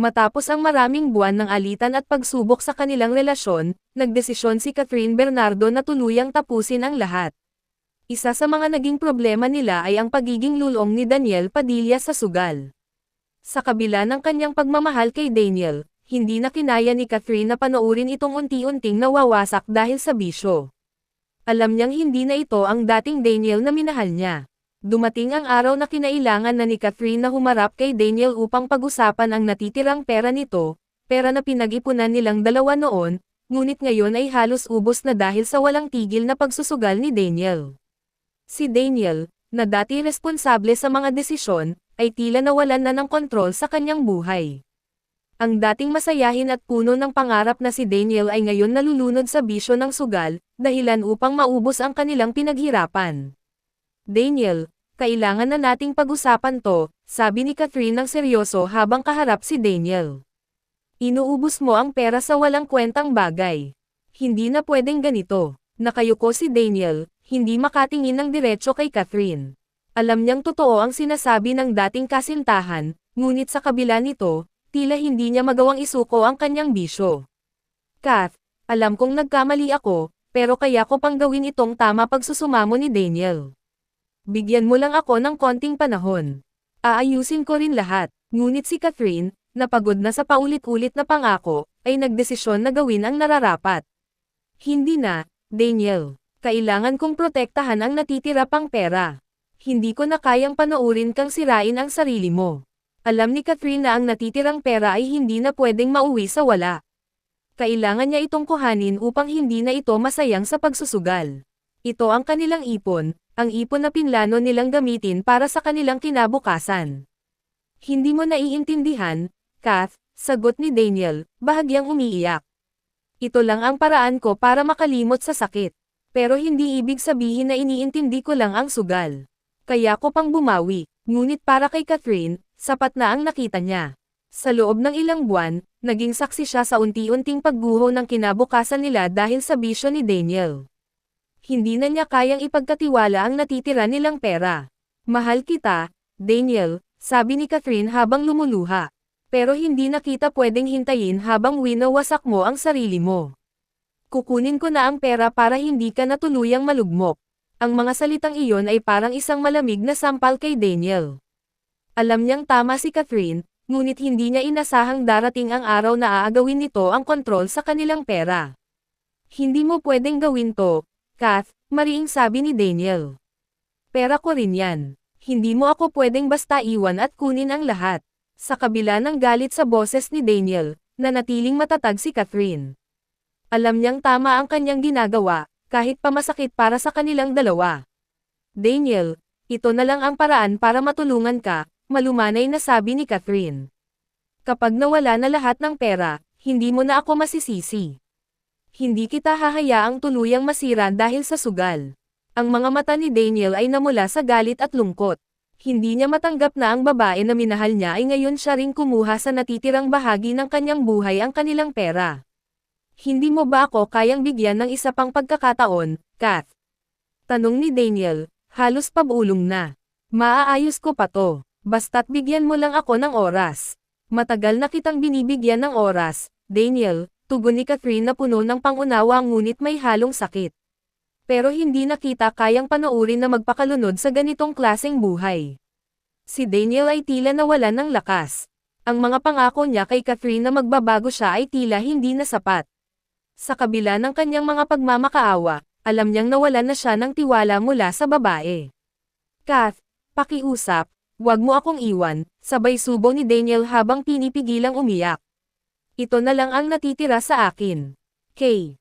Matapos ang maraming buwan ng alitan at pagsubok sa kanilang relasyon, nagdesisyon si Catherine Bernardo na tuluyang tapusin ang lahat. Isa sa mga naging problema nila ay ang pagiging lulong ni Daniel Padilla sa sugal. Sa kabila ng kanyang pagmamahal kay Daniel, hindi na kinaya ni Catherine na panoorin itong unti-unting nawawasak dahil sa bisyo. Alam niyang hindi na ito ang dating Daniel na minahal niya. Dumating ang araw na kinailangan na ni Catherine na humarap kay Daniel upang pag-usapan ang natitirang pera nito, pera na pinag-ipunan nilang dalawa noon, ngunit ngayon ay halos ubos na dahil sa walang tigil na pagsusugal ni Daniel. Si Daniel, na dati responsable sa mga desisyon, ay tila nawalan na ng kontrol sa kanyang buhay. Ang dating masayahin at puno ng pangarap na si Daniel ay ngayon nalulunod sa bisyo ng sugal, dahilan upang maubos ang kanilang pinaghirapan. Daniel, kailangan na nating pag-usapan to, sabi ni Catherine ng seryoso habang kaharap si Daniel. Inuubos mo ang pera sa walang kwentang bagay. Hindi na pwedeng ganito. Nakayuko si Daniel, hindi makatingin ng diretsyo kay Catherine. Alam niyang totoo ang sinasabi ng dating kasintahan, ngunit sa kabila nito, tila hindi niya magawang isuko ang kanyang bisyo. Kath, alam kong nagkamali ako, pero kaya ko pang gawin itong tama pagsusumamo ni Daniel. Bigyan mo lang ako ng konting panahon. Aayusin ko rin lahat. Ngunit si Catherine, napagod na sa paulit-ulit na pangako, ay nagdesisyon na gawin ang nararapat. Hindi na, Daniel. Kailangan kong protektahan ang natitira pang pera. Hindi ko na kayang panoorin kang sirain ang sarili mo. Alam ni Catherine na ang natitirang pera ay hindi na pwedeng mauwi sa wala. Kailangan niya itong kuhanin upang hindi na ito masayang sa pagsusugal. Ito ang kanilang ipon, ang ipon na pinlano nilang gamitin para sa kanilang kinabukasan. Hindi mo naiintindihan, Kath, sagot ni Daniel, bahagyang umiiyak. Ito lang ang paraan ko para makalimot sa sakit. Pero hindi ibig sabihin na iniintindi ko lang ang sugal. Kaya ko pang bumawi, ngunit para kay Catherine, sapat na ang nakita niya. Sa loob ng ilang buwan, naging saksi siya sa unti-unting pagguho ng kinabukasan nila dahil sa bisyo ni Daniel hindi na niya kayang ipagkatiwala ang natitira nilang pera. Mahal kita, Daniel, sabi ni Catherine habang lumuluha. Pero hindi na kita pwedeng hintayin habang winawasak mo ang sarili mo. Kukunin ko na ang pera para hindi ka natuluyang malugmok. Ang mga salitang iyon ay parang isang malamig na sampal kay Daniel. Alam niyang tama si Catherine, ngunit hindi niya inasahang darating ang araw na aagawin nito ang kontrol sa kanilang pera. Hindi mo pwedeng gawin to, Kath, mariing sabi ni Daniel. Pera ko rin yan. Hindi mo ako pwedeng basta iwan at kunin ang lahat. Sa kabila ng galit sa boses ni Daniel, nanatiling matatag si Catherine. Alam niyang tama ang kanyang ginagawa, kahit pa masakit para sa kanilang dalawa. Daniel, ito na lang ang paraan para matulungan ka, malumanay na sabi ni Catherine. Kapag nawala na lahat ng pera, hindi mo na ako masisisi. Hindi kita hahayaang tuluyang masira dahil sa sugal. Ang mga mata ni Daniel ay namula sa galit at lungkot. Hindi niya matanggap na ang babae na minahal niya ay ngayon siya ring kumuha sa natitirang bahagi ng kanyang buhay ang kanilang pera. Hindi mo ba ako kayang bigyan ng isa pang pagkakataon, Kath? Tanong ni Daniel, halos pabulong na. Maaayos ko pa to, basta't bigyan mo lang ako ng oras. Matagal na kitang binibigyan ng oras, Daniel, tugon ni Catherine na puno ng pangunawa ngunit may halong sakit. Pero hindi nakita kayang panoorin na magpakalunod sa ganitong klaseng buhay. Si Daniel ay tila nawalan ng lakas. Ang mga pangako niya kay Catherine na magbabago siya ay tila hindi na sapat. Sa kabila ng kanyang mga pagmamakaawa, alam niyang nawalan na siya ng tiwala mula sa babae. Kath, pakiusap, wag mo akong iwan, sabay subo ni Daniel habang pinipigilang umiyak. Ito na lang ang natitira sa akin. K.